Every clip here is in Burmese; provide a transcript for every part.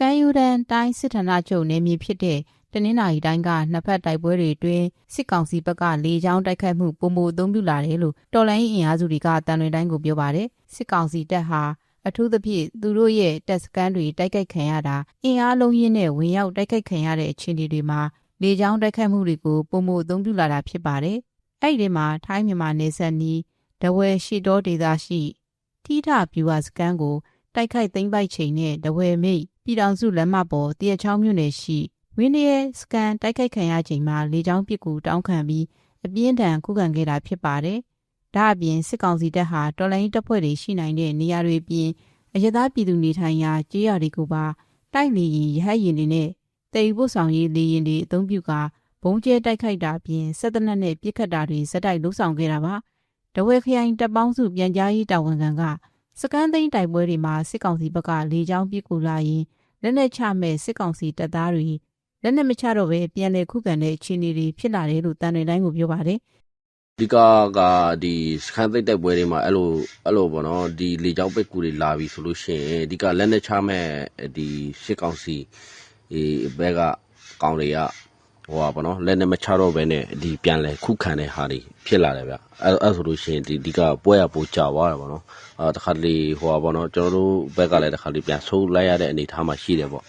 ကမ်းယူတန်းတိုင်းစစ်ဌာနချုပ်နယ်မြေဖြစ်တဲ့တနင်္လာရီတိုင်းကနှစ်ဖက်တိုက်ပွဲတွေအတွင်းစစ်ကောင်စီဘက်ကလေကြောင်းတိုက်ခိုက်မှုပုံမှုအသုံးပြုလာတယ်လို့တော်လိုင်းအင်အားစုတွေကတန်တွေတိုင်းကိုပြောပါတယ်စစ်ကောင်စီတပ်ဟာအထူးသဖြင့်သူတို့ရဲ့တပ်စခန်းတွေတိုက်ခိုက်ခံရတာအင်အားလုံးရင်းနဲ့ဝင်ရောက်တိုက်ခိုက်ခံရတဲ့အခြေအနေတွေမှာလေကြောင်းတိုက်ခိုက်မှုတွေကိုပုံမှုအသုံးပြုလာတာဖြစ်ပါတယ်အဲ့ဒီမှာထိုင်းမြန်မာနယ်စပ်နီးတဝဲရှိတော်ဒေသရှိ ထိထဗျူဟာစခန်းကိုတိုက်ခိုက်သိမ်းပိုက်ချိန်နဲ့တဝဲမိတ် ပြည်တော်စုလမ်းမပေါ်တရချောင်းမြို့နယ်ရှိဝင်းရဲစကန်တိုက်ခိုက်ခံရချိန်မှာလေကြောင်းပစ်ကူတောင်းခံပြီးအပြင်းထန်ခုခံခဲ့တာဖြစ်ပါတယ်။ဒါအပြင်စစ်ကောင်စီတပ်ဟာတော်လိုင်းတပ်ဖွဲ့တွေရှိနိုင်တဲ့နေရာတွေပြင်အရသာပြည်သူနေထိုင်ရာကြေးရွာတွေကိုပါတိုက်လီရင်ရဟတ်ရင်တွေနဲ့တည်ဖို့ဆောင်ရေးလေရင်တွေအသုံးပြုကာဘုံကျဲတိုက်ခိုက်တာပြင်ဆက်တနက်နဲ့ပြစ်ခတ်တာတွေစက်တိုက်လှုပ်ဆောင်ခဲ့တာပါ။တဝဲခရိုင်တပ်ပေါင်းစုပြန်ကြားရေးတာဝန်ခံက စကန်းသိန်းတိုက်ပွဲတွေမှာစစ်ကောင်စီဘက်ကလေကြောင်းပစ်ကူလာရင်လက်နက်ချမဲ့စစ်ကောင်စီတပ်သားတွေလက်နက်မချတော့ပဲပြန်လည်ခုခံတဲ့အခြေအနေတွေဖြစ်လာတယ်လို့တန်တွေတိုင်းကိုပြောပါတယ်အဓိကကဒီစခန်းသိပ်တိုက်ပွဲတွေမှာအဲ့လိုအဲ့လိုပေါ့နော်ဒီလေကြောင်းပိတ်ကူတွေလာပြီဆိုလို့ရှိရင်အဓိကလက်နဲ့ချမဲ့ဒီရှစ်ကောင်စီဒီဘက်ကကောင်တွေက ဟိုပါပေါ့နော်လက်နဲ့မချတော့ဘဲနဲ့ဒီပြန်လဲခုခံတဲ့ဟာတွေဖြစ်လာတယ်ဗျအဲ့အဲ့ဆိုလို့ရှိရင်ဒီအဓိကပွဲရပိုကြာသွားတယ်ပေါ့နော်အာတခါတလေဟိုပါပေါ့နော်ကျွန်တော်တို့ဘက်ကလည်းတခါတလေပြန်ဆိုးလိုက်ရတဲ့အနေအထားမှာရှိတယ်ပေါ့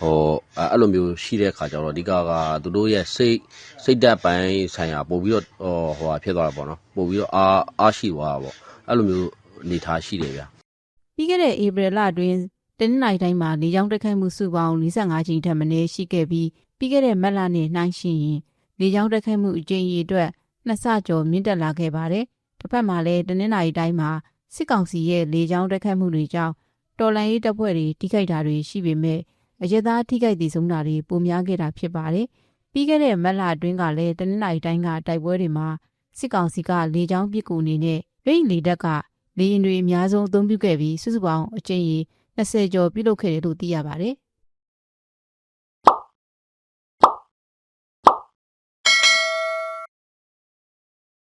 ဟိုအဲ့အဲ့လိုမျိုးရှိတဲ့ခါကျတော့အဓိကကသူတို့ရဲ့စိတ်စိတ်ဓာတ်ပိုင်းဆိုင်ရာပို့ပြီးတော့ဟိုဟိုဟာဖြစ်သွားတာပေါ့နော်ပို့ပြီးတော့အားအားရှိသွားတာပေါ့အဲ့လိုမျိုးအနေအထားရှိတယ်ဗျ။ပြီးခဲ့တဲ့ဧပြီလအတွင်း တနင်္လာရီတိုင်းမှာလေကြောင်းတိုက်ခိုက်မှုစုပေါင်း45ကြိမ်ထက်မနည်းရှိခဲ့ပြီးပြီးခဲ့တဲ့မတ်လနဲ့နှိုင်းယှဉ်ရင်လေကြောင်းတိုက်ခိုက်မှုအကြိမ်ရေအတွက်နှစ်ဆကျော်မြင့်တက်လာခဲ့ပါတယ်။တစ်ဖက်မှာလည်းတနင်္လာရီတိုင်းမှာစစ်ကောင်စီရဲ့လေကြောင်းတိုက်ခိုက်မှုတွေကြောင့်တော်လန်ရေးတပ်ဖွဲ့တွေထိခိုက်တာတွေရှိပေမဲ့အရသာထိခိုက်တည်ဆုံးတာတွေပိုများခဲ့တာဖြစ်ပါတယ်။ပြီးခဲ့တဲ့မတ်လအတွင်းကလည်းတနင်္လာရီတိုင်းကတိုက်ပွဲတွေမှာစစ်ကောင်စီကလေကြောင်းပစ်ကူအနေနဲ့ရိတ်လေတပ်ကလေရင်တွေအများဆုံးအသုံးပြုခဲ့ပြီးစုစုပေါင်းအကြိမ်ရေ 20ကျော်ပြုလုပ်ခဲ့တယ်လို့သိရပါတယ်။